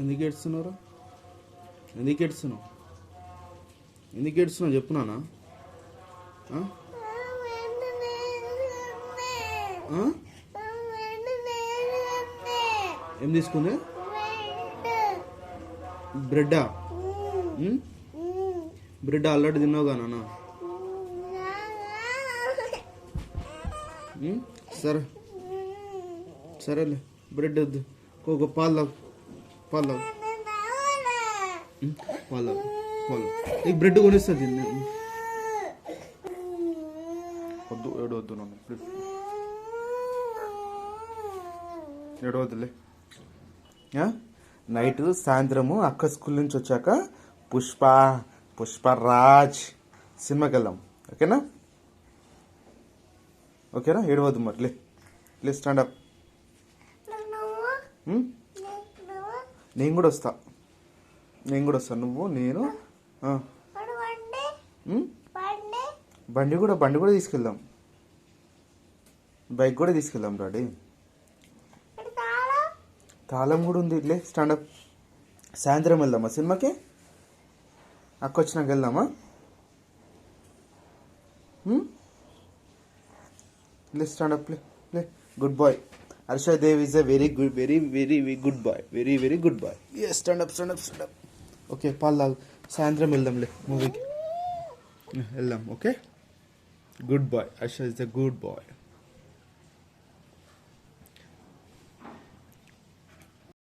ఎందుకు ఏడుస్తున్నారు? ఎందుకు ఏడుస్తున్నావు? ఎందుకు ఏడుస్తున్నావు? చెప్పున్నానా ఏం తీసుకుంది? బ్రెడ్డా? బ్రెడ్ ఆల్రెడీ తిన్నావుగా నాన్న? సరే. సరేలే. బ్రెడ్ వద్దు. ఒక పాలు తాగు పాలు తాగు ఉమ్? పాలు తాగు పాలు నీకు బ్రెడ్ కొనిస్తుంది వద్దు ఏడవద్దు నన్ను. ప్లీజ్ ఏడవద్దులే. ఆ? నైట్ సాయంత్రము అక్క స్కూల్ నుంచి వచ్చాక పుష్ప పుష్పరాజ్ సినిమాకి వెళ్దాం ఓకేనా? ఓకేనా? ఏడవద్దు మరి. లే. లే స్టాండప్ నేను కూడా వస్తా. నేను కూడా వస్తా. నువ్వు నేను? బండి కూడా బండి కూడా తీసుకెళ్దాం. బైక్ కూడా తీసుకెళ్దాం డాడీ తాళం. కూడా ఉంది. లే స్టాండప్ సాయంత్రం వెళ్దామా సినిమాకి? అక్క వచ్చినాక వెళ్దామా? ఉమ్? లే స్టాండప్ లే లే. Good boy Harsha Dev is a very good very very good boy very very good boy A stand up stand up stand up okay పాలు సాయంత్రం వెళ్దాంలే మూవీకి వెళ్దాం okay good boy Harsha is the good boy